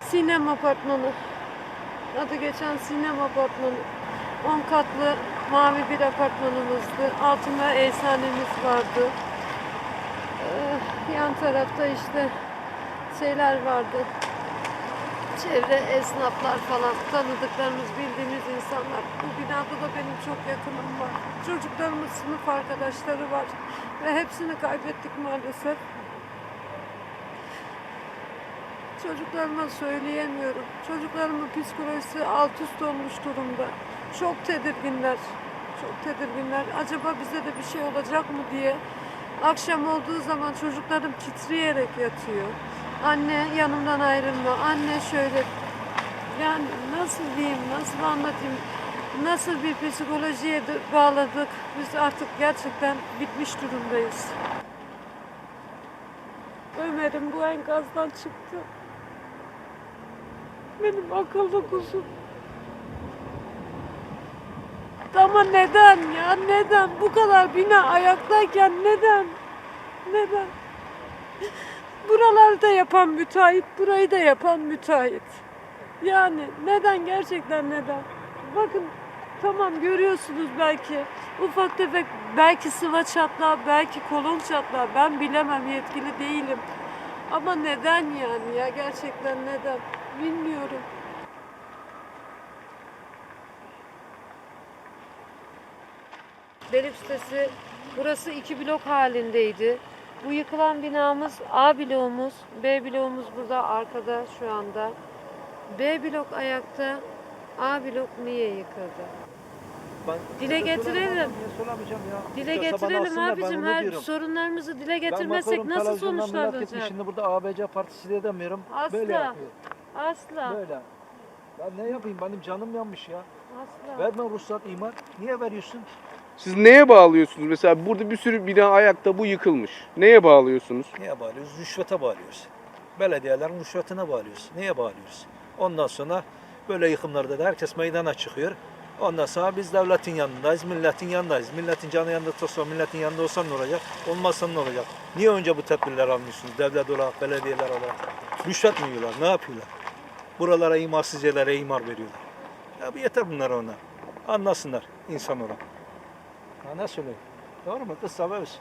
Sinem apartmanı. Adı geçen Sinem apartmanı. 10 katlı mavi bir apartmanımızdı. Altında eczanemiz vardı. Ee, yan tarafta işte şeyler vardı. Çevre esnaflar falan tanıdıklarımız, bildiğimiz insanlar. Bu binada da benim çok yakınım var. Çocuklarımın sınıf arkadaşları var. Ve hepsini kaybettik maalesef. Çocuklarıma söyleyemiyorum. Çocuklarımın psikolojisi alt üst olmuş durumda. Çok tedirginler. Çok tedirginler. Acaba bize de bir şey olacak mı diye. Akşam olduğu zaman çocuklarım titreyerek yatıyor. Anne yanımdan ayrılma. Anne şöyle. Yani nasıl diyeyim, nasıl anlatayım? Nasıl bir psikolojiye bağladık. Biz artık gerçekten bitmiş durumdayız. Ömer'im bu enkazdan çıktı. Benim akıllı kuzum. Ama neden ya? Neden? Bu kadar bina ayaktayken neden? Neden? Buraları da yapan müteahhit, burayı da yapan müteahhit. Yani neden gerçekten neden? Bakın tamam görüyorsunuz belki ufak tefek belki sıva çatlağı, belki kolon çatlağı ben bilemem yetkili değilim. Ama neden yani ya gerçekten neden bilmiyorum. Benim sitesi burası iki blok halindeydi. Bu yıkılan binamız A bloğumuz, B bloğumuz burada arkada şu anda. B blok ayakta, A blok niye yıkıldı? Ben Dile getirelim. Dile getirelim abicim her diyorum. sorunlarımızı dile getirmezsek nasıl alacak? Şimdi burada ABC partisi de edemiyorum. Asla. Böyle yapıyor. Asla, Böyle. Ben ne yapayım? Benim canım yanmış ya. asla. Verme ruhsat imar. Niye veriyorsun? Siz neye bağlıyorsunuz? Mesela burada bir sürü bina ayakta bu yıkılmış. Neye bağlıyorsunuz? Niye bağlıyoruz? Rüşvete bağlıyoruz. Belediyelerin rüşvetine bağlıyoruz. Niye bağlıyoruz? Ondan sonra böyle yıkımlarda da herkes meydana çıkıyor. Ondan sonra biz devletin yanındayız, milletin yanındayız. Milletin canı yanında tutsa, milletin yanında olsan ne olacak? Olmazsa ne olacak? Niye önce bu tedbirleri almıyorsunuz? Devlet olarak, belediyeler olarak. Rüşvet mi yiyorlar? Ne yapıyorlar? Buralara imarsız yerlere imar veriyorlar. Ya bir yeter bunlara ona. Anlasınlar insan olarak. Ha ne söyleyeyim? Doğru mu? Kız sabahız.